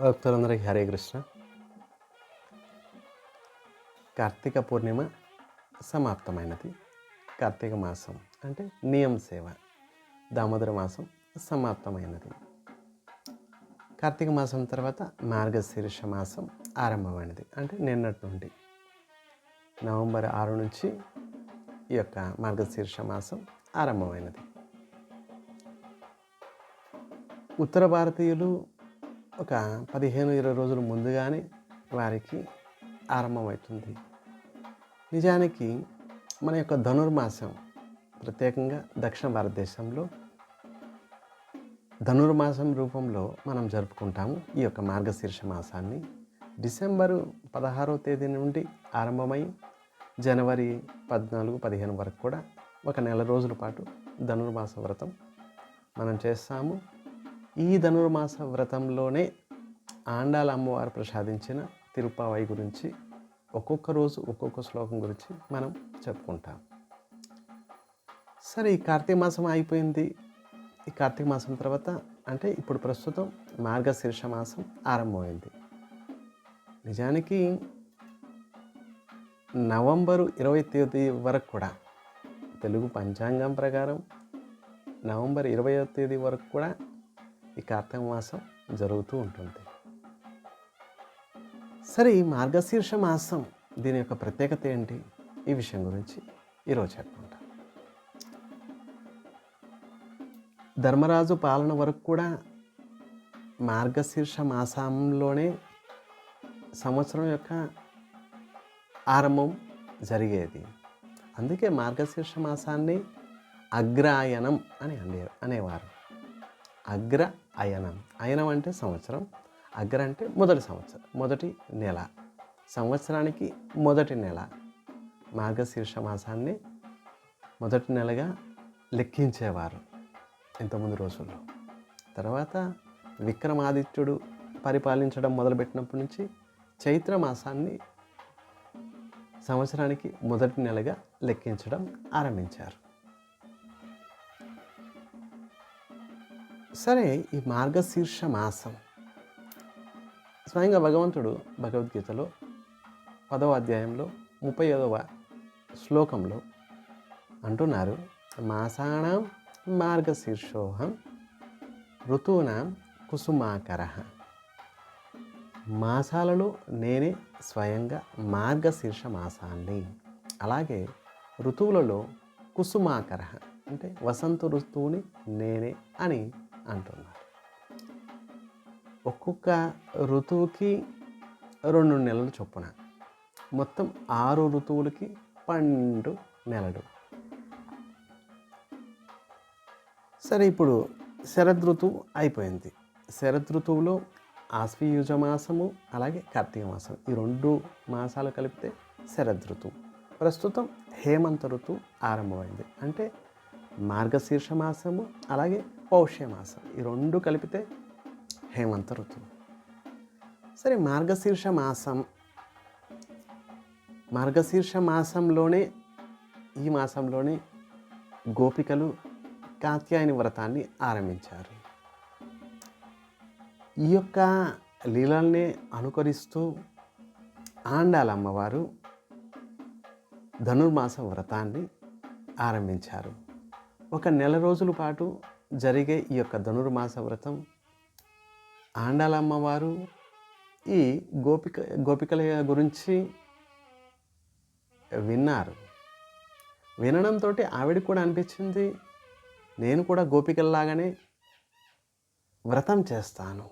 భక్తులందరికీ హరే కృష్ణ. కార్తీక పూర్ణిమ సమాప్తమైనది. కార్తీక మాసం అంటే నియం సేవ. దామోదర మాసం సమాప్తమైనది. కార్తీక మాసం తర్వాత మార్గశీర్ష మాసం ఆరంభమైనది. అంటే నిన్నటి నుండి నవంబర్ ఆరు నుంచి ఈ యొక్క మార్గశీర్ష మాసం ఆరంభమైనది. ఉత్తర భారతీయులు ఒక పదిహేను ఇరవై రోజుల ముందుగానే వారికి ఆరంభమవుతుంది. నిజానికి మన యొక్క ధనుర్మాసం ప్రత్యేకంగా దక్షిణ భారతదేశంలో ధనుర్మాసం రూపంలో మనం జరుపుకుంటాము ఈ యొక్క మార్గశీర్ష మాసాన్ని. డిసెంబరు పదహారవ తేదీ నుండి ఆరంభమై జనవరి పద్నాలుగు పదిహేను వరకు కూడా ఒక నెల రోజుల పాటు ధనుర్మాస వ్రతం మనం చేస్తాము. ఈ ధనుర్మాస వ్రతంలోనే ఆండాల అమ్మవారు ప్రసాదించిన తిరుపావై గురించి ఒక్కొక్క రోజు ఒక్కొక్క శ్లోకం గురించి మనం చెప్పుకుంటాం. సరే ఈ కార్తీక మాసం అయిపోయింది ఈ కార్తీక మాసం తర్వాత అంటే ఇప్పుడు ప్రస్తుతం మార్గశీర్ష మాసం ఆరంభమైంది. నిజానికి నవంబరు ఇరవై తేదీ వరకు కూడా తెలుగు పంచాంగం ప్రకారం నవంబర్ ఇరవయో తేదీ వరకు కూడా ఈ కార్తీక మాసం జరుగుతూ ఉంటుంది. సరే ఈ మార్గశీర్ష మాసం దీని యొక్క ప్రత్యేకత ఏంటి? ఈ విషయం గురించి ఈరోజు చెప్పుకుంటాం. ధర్మరాజు పాలన వరకు కూడా మార్గశీర్ష మాసంలోనే సంవత్సరం యొక్క ఆరంభం జరిగేది. అందుకే మార్గశీర్ష మాసాన్ని అగ్రాయనం అని అనే అనేవారు. అగ్ర అయనం. అయనం అంటే సంవత్సరం అగ్ర అంటే మొదటి సంవత్సరం మొదటి నెల. సంవత్సరానికి మొదటి నెల. మార్గశీర్ష మాసాన్ని మొదటి నెలగా లెక్కించేవారు ఇంతకుముందు రోజుల్లో. తర్వాత విక్రమాదిత్యుడు పరిపాలించడం మొదలుపెట్టినప్పటి నుంచి చైత్ర మాసాన్ని సంవత్సరానికి మొదటి నెలగా లెక్కించడం ఆరంభించారు. సరే ఈ మార్గశీర్ష మాసం. స్వయంగా భగవంతుడు భగవద్గీతలో పదవ అధ్యాయంలో ముప్పై ఐదవ శ్లోకంలో అంటున్నారు మాసాణం మార్గశీర్షోహం ఋతూనాం కుసుమాకర. మాసాలలో నేనే స్వయంగా మార్గశీర్ష మాసాన్ని. అలాగే ఋతువులలో కుసుమాకర అంటే వసంత ఋతువుని నేనే అని అంటున్నారు. ఒక్కొక్క ఋతువుకి రెండు నెలలు చొప్పున మొత్తం ఆరు ఋతువులకి పన్నెండు నెలలు. సరే ఇప్పుడు శరద్ ఋతువు అయిపోయింది. శరద్ ఋతువులో ఆశ్వయుజ మాసము అలాగే కార్తీక మాసం ఈ రెండు మాసాలు కలిపితే శరద్ ఋతువు ప్రస్తుతం హేమంత ఋతువు ఆరంభమైంది. అంటే మార్గశీర్ష మాసము అలాగే పౌష్యమాసం ఈ రెండు కలిపితే హేమంత ఋతువు. సరే మార్గశీర్ష మాసం మార్గశీర్ష మాసంలోనే ఈ మాసంలోనే గోపికలు కాత్యాయని వ్రతాన్ని ఆరంభించారు. ఈ యొక్క లీలల్ని అనుకరిస్తూ ఆండాలమ్మవారు ధనుర్మాస వ్రతాన్ని ఆరంభించారు. ఒక నెల రోజుల పాటు జరిగే ఈ యొక్క ధనుర్మాస వ్రతం ఆండాలమ్మవారు ఈ గోపిక గోపికల గురించి విన్నారు. వినడంతో ఆవిడ కూడా అనిపించింది నేను కూడా గోపికల్లాగానే వ్రతం చేస్తాను.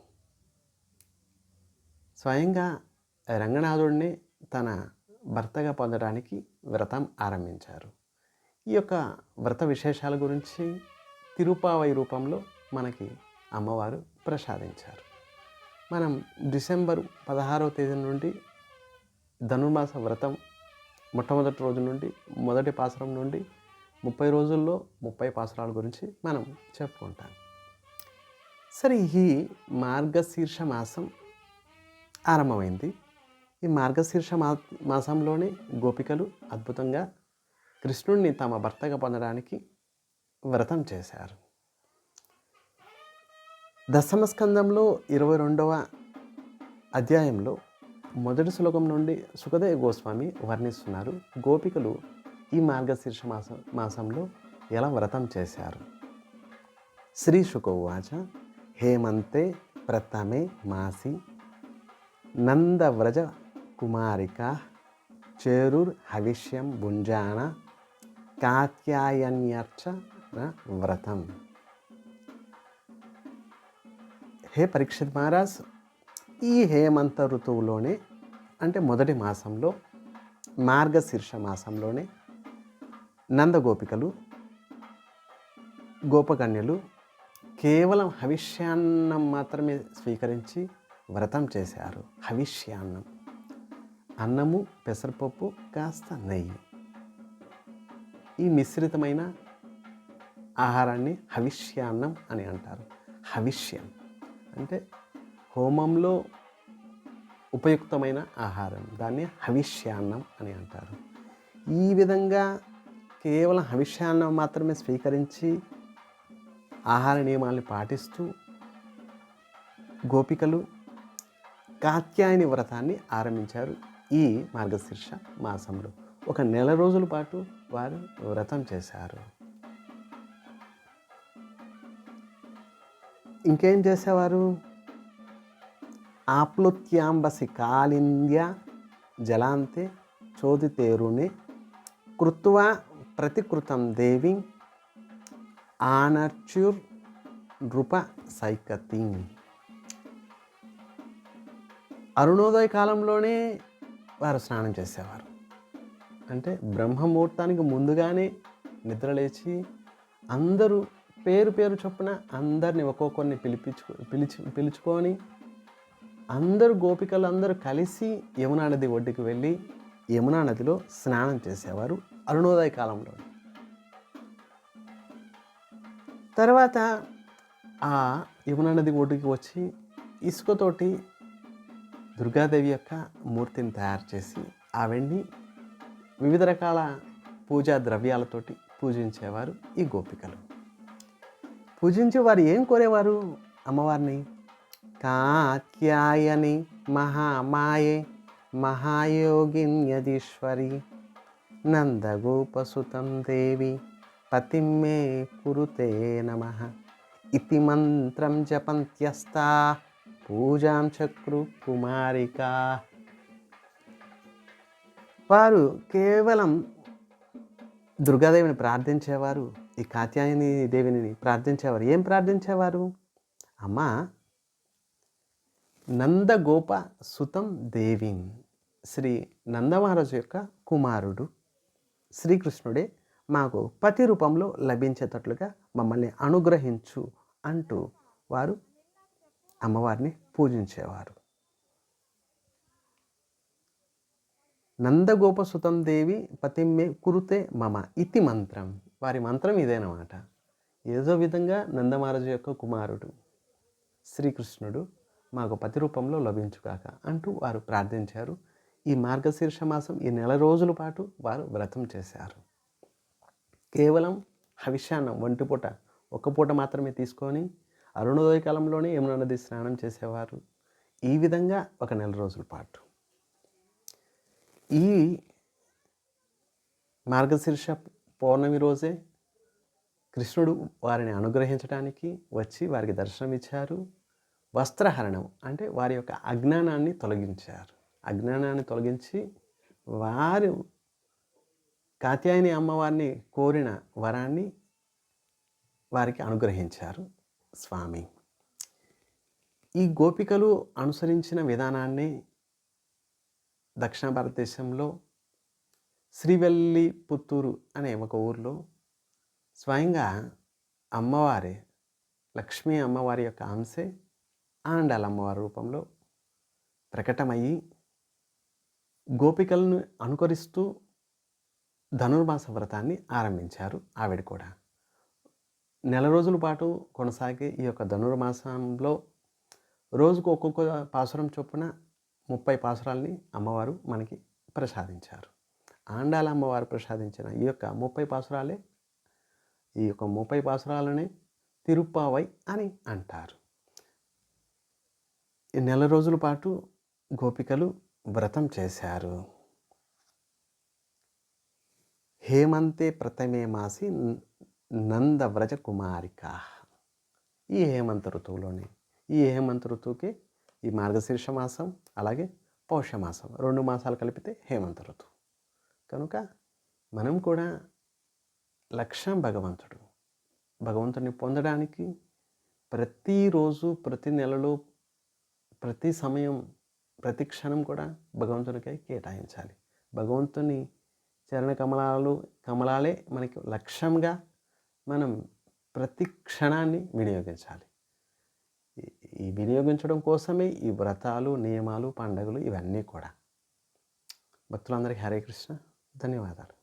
స్వయంగా రంగనాథుడిని తన భర్తగా పొందడానికి వ్రతం ఆరంభించారు. ఈ యొక్క వ్రత విశేషాల గురించి తిరుపావై రూపంలో మనకి అమ్మవారు ప్రసాదించారు. మనం డిసెంబర్ పదహారవ తేదీ నుండి ధనుర్మాస వ్రతం మొట్టమొదటి రోజు నుండి మొదటి పాసరం నుండి ముప్పై రోజుల్లో ముప్పై పాసరాల గురించి మనం చెప్పుకుంటాం. సరే ఈ మార్గశీర్ష మాసం ఆరంభమైంది. ఈ మార్గశీర్ష మా మాసంలోనే గోపికలు అద్భుతంగా కృష్ణుణ్ణి తమ భర్తగా పొందడానికి వ్రతం చేశారు. దశమ స్కందంలో ఇరవై రెండవ అధ్యాయంలో మొదటి శ్లోకం నుండి సుఖదేవ గోస్వామి వర్ణిస్తున్నారు. గోపికలు ఈ మార్గశీర్ష మాసం మాసంలో ఎలా వ్రతం చేశారు? శ్రీ శుకోవాచ హేమంతే ప్రథమే మాసి నందవ్రజ కుమారిక చేరుర్ హవిష్యం భుంజాన కాత్యాయన్యర్చ వ్రతం హే పరీక్షిత్ మహారాజ్ ఈ హేమంత ఋతువులోనే అంటే మొదటి మాసంలో మార్గశీర్ష మాసంలోనే నందగోపికలు గోపకన్యలు కేవలం హవిష్యాన్నం మాత్రమే స్వీకరించి వ్రతం చేశారు. హవిష్యాన్నం. అన్నము పెసరపప్పు కాస్త నెయ్యి. ఈ మిశ్రితమైన ఆహారాన్ని హవిష్యాన్నం అని అంటారు. హవిష్యం అంటే హోమంలో ఉపయుక్తమైన ఆహారం. దాన్ని హవిష్యాన్నం అని అంటారు. ఈ విధంగా కేవలం హవిష్యాన్నం మాత్రమే స్వీకరించి ఆహార నియమాల్ని పాటిస్తూ గోపికలు కాత్యాయని వ్రతాన్ని ఆరంభించారు ఈ మార్గశీర్ష మాసంలో. ఒక నెల రోజుల పాటు వారు వ్రతం చేశారు. ఇంకేం చేసేవారు? ఆప్లుత్యాంబసి కాలింద్య జలాంతే చోదితేరుని కృత్వా ప్రతికృతం దేవి ఆనర్చుర్ నృప సైకతి. అరుణోదయ కాలంలోనే వారు స్నానం చేసేవారు. అంటే బ్రహ్మముహూర్తానికి ముందుగానే నిద్రలేచి అందరూ పేరు పేరు చొప్పున అందరిని ఒక్కొక్కరిని పిలిపించు పిలిచి పిలుచుకొని అందరు గోపికలు అందరూ కలిసి యమునా నది ఒడ్డుకు వెళ్ళి యమునా నదిలో స్నానం చేసేవారు అరుణోదయ కాలంలో. తర్వాత ఆ యమునా నది ఒడ్డుకి వచ్చి ఇసుకతోటి దుర్గాదేవి యొక్క మూర్తిని తయారు చేసి ఆవిడ్ని వివిధ రకాల పూజా ద్రవ్యాలతోటి పూజించేవారు ఈ గోపికలు. పూజించే వారు ఏం కోరేవారు అమ్మవారిని? కాత్యాయని మహామాయే మహాయోగిన్యదీశ్వరి నందగోపసుతం దేవి పతిమ్మే కురుతే నమ. ఇతి మంత్రం జపంత్యస్తా పూజాం చక్రు కుమారికా. వారు కేవలం దుర్గాదేవిని ప్రార్థించేవారు ఈ కాత్యాయని దేవిని ప్రార్థించేవారు. ఏం ప్రార్థించేవారు? అమ్మ నందగోప సుతం దేవి శ్రీ నందమహారాజు యొక్క కుమారుడు శ్రీకృష్ణుడే మాకు పతి రూపంలో లభించేటట్లుగా మమ్మల్ని అనుగ్రహించు అంటూ వారు అమ్మవారిని పూజించేవారు. నందగోపసుతం దేవి పతిమ్మే కురుతే మమ ఇతి మంత్రం. వారి మంత్రం ఇదేనమాట. ఏదో విధంగా నందమహారాజు యొక్క కుమారుడు శ్రీకృష్ణుడు మాకు పతి రూపంలో లభించుగాక అంటూ వారు ప్రార్థించారు. ఈ మార్గశీర్ష మాసం ఈ నెల రోజుల పాటు వారు వ్రతం చేశారు. కేవలం హవిష్యాన్నం ఒంటిపూట ఒక్క పూట మాత్రమే తీసుకొని అరుణోదయ కాలంలోనే యమునా నది స్నానం చేసేవారు. ఈ విధంగా ఒక నెల రోజుల పాటు. ఈ మార్గశీర్ష పౌర్ణమి రోజే కృష్ణుడు వారిని అనుగ్రహించడానికి వచ్చి వారికి దర్శనం ఇచ్చారు వస్త్రహరణం అంటే వారి యొక్క అజ్ఞానాన్ని తొలగించారు. అజ్ఞానాన్ని తొలగించి వారు కాత్యాయని అమ్మవారిని కోరిన వరాన్ని వారికి అనుగ్రహించారు స్వామి. ఈ గోపికలు అనుసరించిన విధానాన్ని దక్షిణ భారతదేశంలో శ్రీవెల్లి పుత్తూరు అనే ఒక ఊర్లో స్వయంగా అమ్మవారే లక్ష్మీ అమ్మవారి యొక్క అంశే ఆండాల అమ్మవారి రూపంలో ప్రకటమయ్యి గోపికలను అనుకరిస్తూ ధనుర్మాస వ్రతాన్ని ఆరంభించారు ఆవిడ కూడా. నెల రోజుల పాటు కొనసాగే ఈ యొక్క ధనుర్మాసంలో రోజుకు ఒక్కొక్క పాసురం చొప్పున ముప్పై పాసురాల్ని అమ్మవారు మనకి ప్రసాదించారు. ఆండాల అమ్మవారు ప్రసాదించిన ఈ యొక్క ముప్పై పాసురాలే ఈ యొక్క ముప్పై పాసురాలనే తిరుప్పావై అని అంటారు. నెల రోజుల పాటు గోపికలు వ్రతం చేశారు. హేమంతే ప్రథమే మాసి నందవ్రజ కుమారిక. ఈ హేమంత ఋతువులోనే ఈ హేమంత ఋతువుకి ఈ మార్గశీర్ష మాసం అలాగే పౌషమాసం రెండు మాసాలు కలిపితే హేమంత ఋతువు. కనుక మనం కూడా లక్ష్యం భగవంతుడు. భగవంతుడిని పొందడానికి ప్రతిరోజు ప్రతి నెలలో ప్రతి సమయం ప్రతి క్షణం కూడా భగవంతునికై కేటాయించాలి. భగవంతుని చరణ కమలాలు కమలాలే మనకి లక్ష్యంగా మనం ప్రతి క్షణాన్ని వినియోగించాలి. ఈ వినియోగించడం కోసమే ఈ వ్రతాలు నియమాలు పండగలు ఇవన్నీ కూడా. భక్తులందరికీ హరే కృష్ణ. ధన్యవాదాలు.